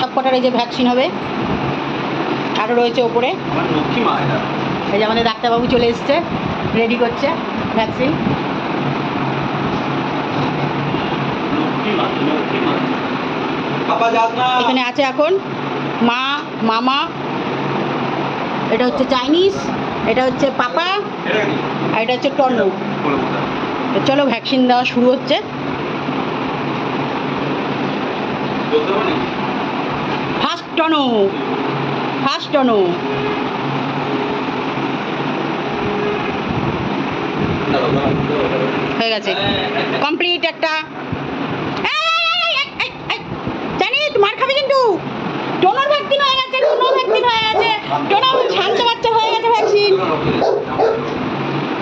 সব কটার এই যে ভ্যাকসিন হবে আরও রয়েছে ওপরে। এই যে আমাদের ডাক্তারবাবু চলে এসছে রেডি করছে ভ্যাকসিন এখানে আছে এখন মা মামা এটা হচ্ছে চাইনিজ এটা হচ্ছে পাপা আর এটা হচ্ছে তো চলো ভ্যাকসিন দেওয়া শুরু হচ্ছে বলতে হবে নাকি ফার্স্ট টনো ফার্স্ট টনো। হয়ে গেছে। কমপ্লিট একটা। জানি মার খাবে কিন্তু। টোনোর ভ্যাকসিন হয়ে গেছে টোনোর ভ্যাকসিন হয়ে গেছে। টোনো শান্ত বাচ্চা হয়ে গেছে ভ্যাকসিন।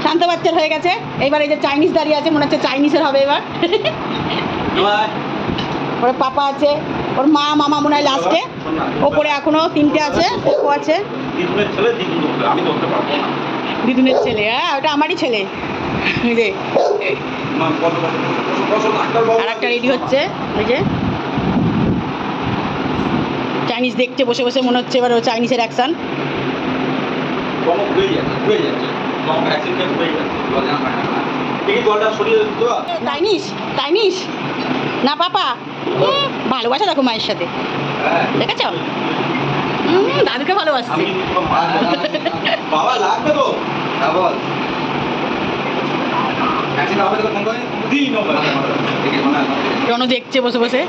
শান্ত বাচ্চার হয়ে গেছে। এবার এই যে চাইনিজ দাঁড়িয়ে আছে মনে হচ্ছে চাইনিজের হবে এবার। ওর পাপা আছে। ওর মা মামা মনে হয় লাস্টে ওপরে এখনও তিনটে আছে ও আছে। দিদুনের ছেলে হ্যাঁ ওটা আমারই ছেলে। যে। আর একটা রেডি হচ্ছে ওই যে। চাইনিজ দেখছে বসে বসে মনে হচ্ছে এবার ও চাইনিজের অ্যাকশন চাইনিজ চাইনিজ না পাপা। ভালোবাসা দেখো মায়ের সাথে। হ্যাঁ দেখেছ দাদুকে ভালোবাসছে। হ্যাঁ হয় রণ দেখছে বসে বসে।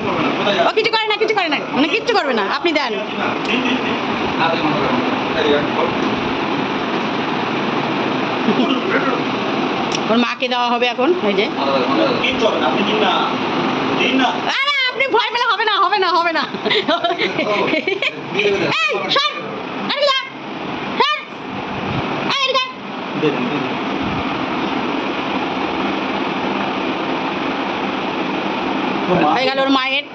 ও কিছু করে না কিছু করে না। মানে কিচ্ছু করবে না। আপনি দেন। ওর মাকে দেওয়া হবে এখন ওই যে। আপনি ভয় পেলে হবে না হবে না হবে না। হয়ে গেল ওর মায়ের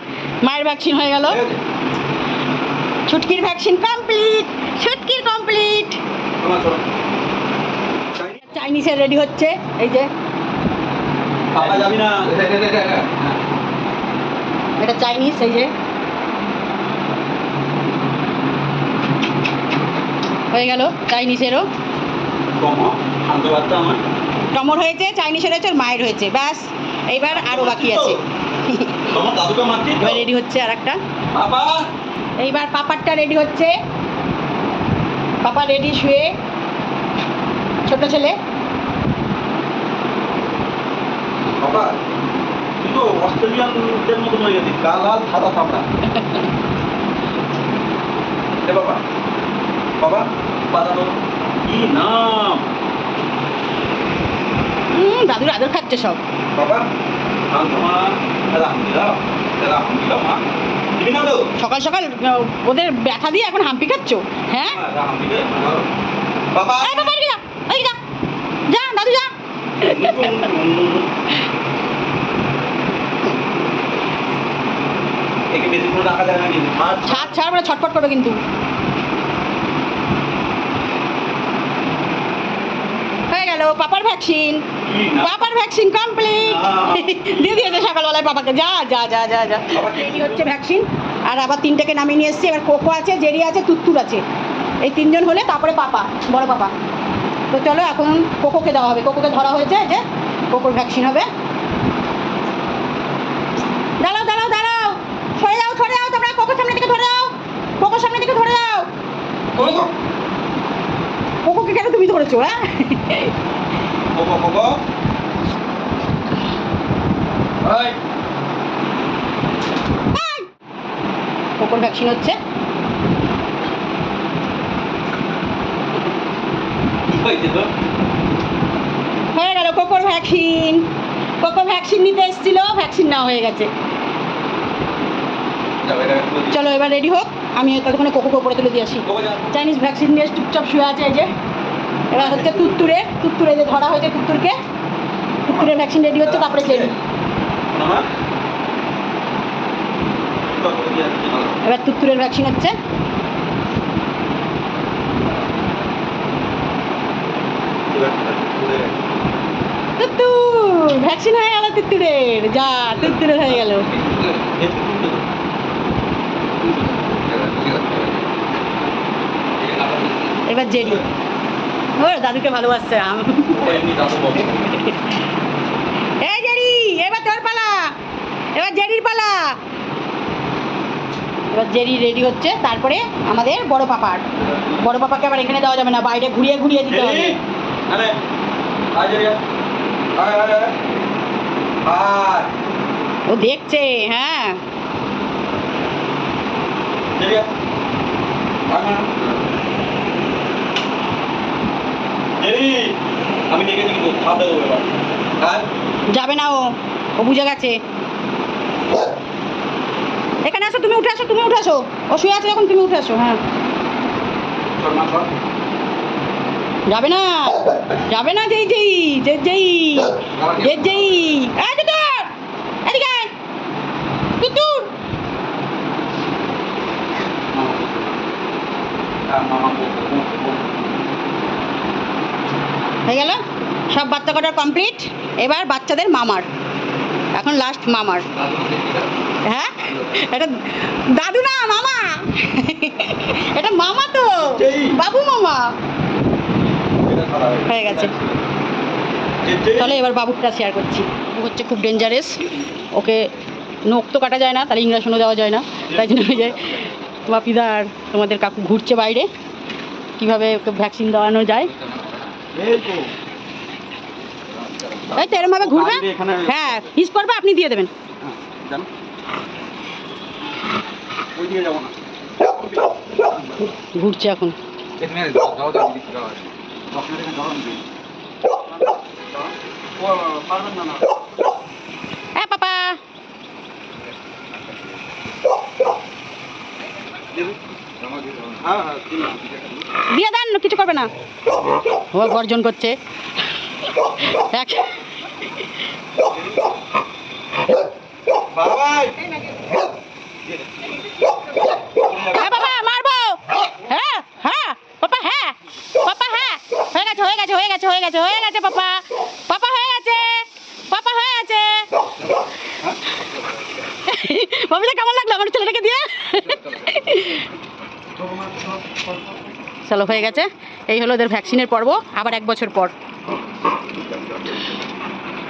মায়ের ভ্যাকসিন হয়ে গেল। ছুটকির ভ্যাকসিন কমপ্লিট ছুটকির কমপ্লিট চাইনিজের রেডি হচ্ছে, এই যে। এটা চাইনিজ এই যে। হয়ে গেল চাইনিজেরও টমর হয়েছে চাইনিজের হয়েছে আর মায়ের হয়েছে। ব্যাস এইবার আরও বাকি আছে। রেডি হচ্ছে আর একটা এইবার পাপারটা রেডি হচ্ছে। পাপা রেডি শুয়ে। ছোট ছেলে বাবা তুই তো অস্ট্রেলিয়ানদের মতন হয়ে গেছিস গা সাদা চামড়া এ বাবা বাবা বাধা তো কি নাম? দাদুর আদর খাচ্ছে সব। বাবা সকাল সকাল ওদের ব্যথা দিয়ে এখন হাম্পি খাচ্ছ হ্যাঁ? আলহামদুলিল্লাহ বাবা এই বাবা এদিকে যা এদিকে যা যা দাদু যা একে বেশিক্ষণ রাখা যায় না কিন্তু মা ছাদ ছাড় মানে ছটফট করবে কিন্তু। হয়ে গেল পাপার ভ্যাকসিন পাপার ভ্যাকসিন কমপ্লিট দিয়ে দিয়েছে সকালবেলায় পাপাকে। যা যা যা যা যা। কি- হচ্ছে ভ্যাকসিন আর আবার তিনটাকে নামিয়ে নিয়ে এসছে। এবার কোকো আছে জেরি আছে তুত্তুর আছে। এই তিনজন হলে তারপরে পাপা বড় পাপা। তো চলো এখন কোকোকে দেওয়া হবে। কোকোকে ধরা হয়েছে যে কোকোর ভ্যাকসিন হবে দাঁড়াও দাঁড়াও দাঁড়াও সরে যাও সরে যাও তোমরা কোকোর সামনে থেকে ধরে যাও কোকোর সামনে থেকে ধরে যাও। কোকোকে কেন তুমি ধরেছো হ্যাঁ? কোকো! কোকোর। ভ্যাকসিন হচ্ছে। হয়ে গেল কোকোর ভ্যাকসিন। কোকো ভ্যাকসিন নিতে এসেছিল ভ্যাকসিন নেওয়া হয়ে গেছে। চলো এবার রেডি হোক। আমি ততক্ষণে কোকোকে উপরে তুলে দিয়ে আসি। কোকো চাইনিজ ভ্যাকসিন নিয়ে চুপচাপ শুয়ে আছে এই যে। এবার হচ্ছে তুত্তুরে। তুত্তুরে যে ধরা হয়েছে তুত্তুরকে। তুত্তুরের ভ্যাকসিন রেডি হচ্ছে, তারপরে কোকো ভালো। এবার তুত্তুরের ভ্যাকসিন হচ্ছে। তুত্তুর! ভ্যাকসিন হয়ে গেল তুত্তুরের। যা, তুত্তুরের হয়ে গেল। এবার জেরি ও দাদুকে ভালোবাসছে আম। এই জেরি এবার তোর পালা। এবার জেরির পালা। এবার জেরি রেডি হচ্ছে তারপরে আমাদের বড় পাপার। বড় পাপাকে আবার এখানে দেওয়া যাবে না বাইরে ঘুরিয়ে ঘুরিয়ে দিতে হবে। ও দেখছে হ্যাঁ জেরি আয় আয় না জেরি আমি দেখেছি কিন্তু খাওয়া দেবো এবার আয় যাবে না ও। ও বুঝে গেছে। এখানে আসো তুমি উঠে আসো তুমি উঠে আসো। ও শুয়ে আছে যখন তুমি উঠে আসো হ্যাঁ। যাবে না যাবে না যেই যেই যে যেই যে যেই। এদিকে। তুতুর হ্যাঁ হয়ে গেল? সব বাচ্চা কটার কমপ্লিট এবার বাচ্চাদের মামার। এখন লাস্ট মামার। হ্যাঁ? এটা দাদু না মামা? এটা মামা তো। বাবু মামা। হয়ে গেছে। তাহলে এবার বাবুটা শেয়ার করছি। হচ্ছে খুব ডেঞ্জারেস ওকে নখ তো কাটা যায় না তাহলে ইংরাশনও দেওয়া যায় না। তাই জন্য ওই যে বাপিদার তোমাদের কাকু ঘুরছে বাইরে। কীভাবে ওকে ভ্যাকসিন দেওয়ানো যায়। এই তো এই তো এরমভাবে ঘুরবে হ্যাঁ হিস করবে আপনি দিয়ে দেবেন। হ্যাঁ, জানো ওই দিকে যাব না। ঘুরছে এখন। হ্যাঁ পাপা। হ্যাঁ দিয়ে দেন কিছু করবে না। ও গর্জন করছে। বাবা মারবো। হ্যাঁ হ্যাঁ পাপা হ্যাঁ পাপা হ্যাঁ। হয়ে গেছে হয়ে গেছে হয়ে গেছে হয়ে গেছে হয়ে গেছে পাপা। পাপা হয়ে গেছে পাপা হয়ে গেছে। ভাবিলে কেমন লাগল আমার ছেলেটাকে দিয়ে? চলো হয়ে গেছে। এই হলো ওদের ভ্যাকসিনের পর্ব আবার এক বছর পর।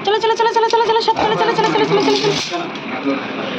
চলো চলো চলো চলো চলো চলো সব চলো চলো চলো চলো চলো চলো